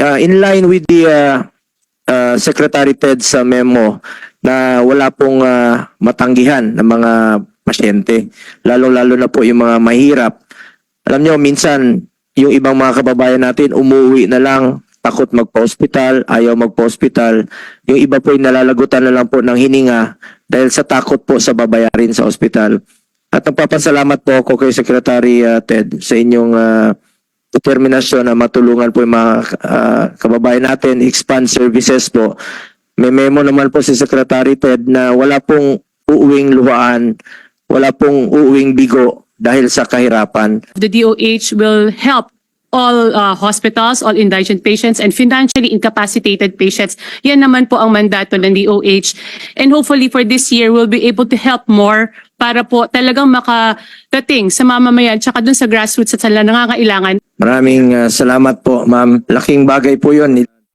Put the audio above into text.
uh, in line with the uh, uh, Secretary Ted sa memo na wala pong uh, matanggihan ng mga pasyente, lalo-lalo na po yung mga mahirap. Alam nyo, minsan, yung ibang mga kababayan natin, umuwi na lang, takot magpa-hospital, ayaw magpa-hospital. Yung iba po yung nalalagutan na lang po ng hininga dahil sa takot po sa babayarin sa hospital. At nagpapasalamat po ako kay Secretary uh, Ted sa inyong uh, determinasyon na matulungan po yung mga uh, kababayan natin, expand services po. May memo naman po si Secretary Ted na wala pong uuwing luhaan, wala pong uuwing bigo dahil sa kahirapan. The DOH will help all uh, hospitals, all indigent patients, and financially incapacitated patients. Yan naman po ang mandato ng DOH. And hopefully for this year, we'll be able to help more para po talagang makadating sa mamamayan tsaka dun sa grassroots at sa nangangailangan. Maraming uh, salamat po, ma'am. Laking bagay po yun.